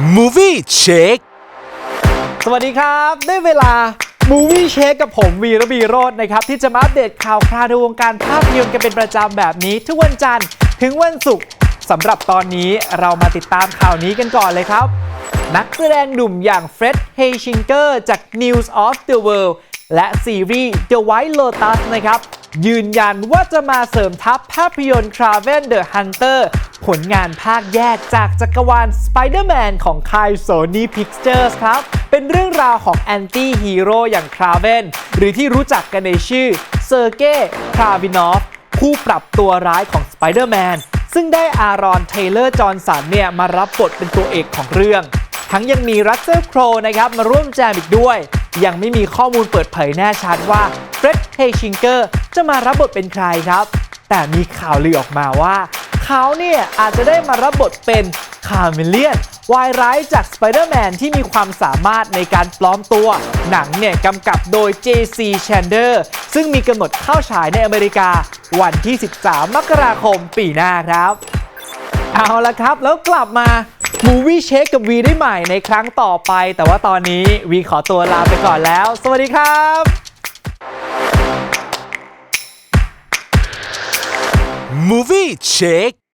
Movie Check สวัสดีครับ ได้เวลา Movie Check กับผมวีระบีโรจน์นะครับ ที่จะมาอัปเดตข่าวคราวในวงการภาพยนตร์กันเป็นประจำแบบนี้ ทุกวันจันทร์ถึงวันศุกร์สำหรับตอนนี้เรามาติดตามข่าวนี้กันก่อนเลยครับ นักแสดงหนุ่มอย่างเฟร็ดเฮชิงเกอร์จาก News of the World และซีรีส์ The White Lotus นะครับ ยืนยันว่าจะมาเสริมทัพภาพยนตร์ Traven the Hunter ผลงานภาคแยกจากจักรวาล Spider-Man ของค่าย Sony Pictures ครับ เป็นเรื่องราวของแอนตี้ฮีโร่อย่าง Kraven หรือที่รู้จักกันในชื่อเซอร์เกย์คราวินอฟผู้ปรับตัวร้ายของ Spider-Man ซึ่งได้อารอนเทเลอร์จอห์นสันเนี่ยมารับบทเป็นตัวเอกของเรื่อง ทั้งยังมีรัสเซ l ลโครนะครับมาร่วมแจมอีกด้วย ยังไม่มีข้อมูลเปิดเผยแน่ชัดว่า เฟร็ดเฮชิงเกอร์จะมารับบทเป็นใครครับ แต่มีข่าวลือออกมาว่า เขาเนี่ยอาจจะได้มารับบทเป็นคาเมเลียนวายร้ายจากสไปเดอร์แมนที่มีความสามารถในการปลอมตัว หนังเนี่ยกำกับโดย JC Chander ซึ่งมีกำหนดเข้าฉายในอเมริกา วันที่ 13 มกราคมปีหน้าครับ เอาละครับแล้วกลับมา Movie Check กับวีได้ใหม่ในครั้งต่อไป แต่ว่าตอนนี้วีขอตัวลาไปก่อนแล้ว สวัสดีครับ Movie Check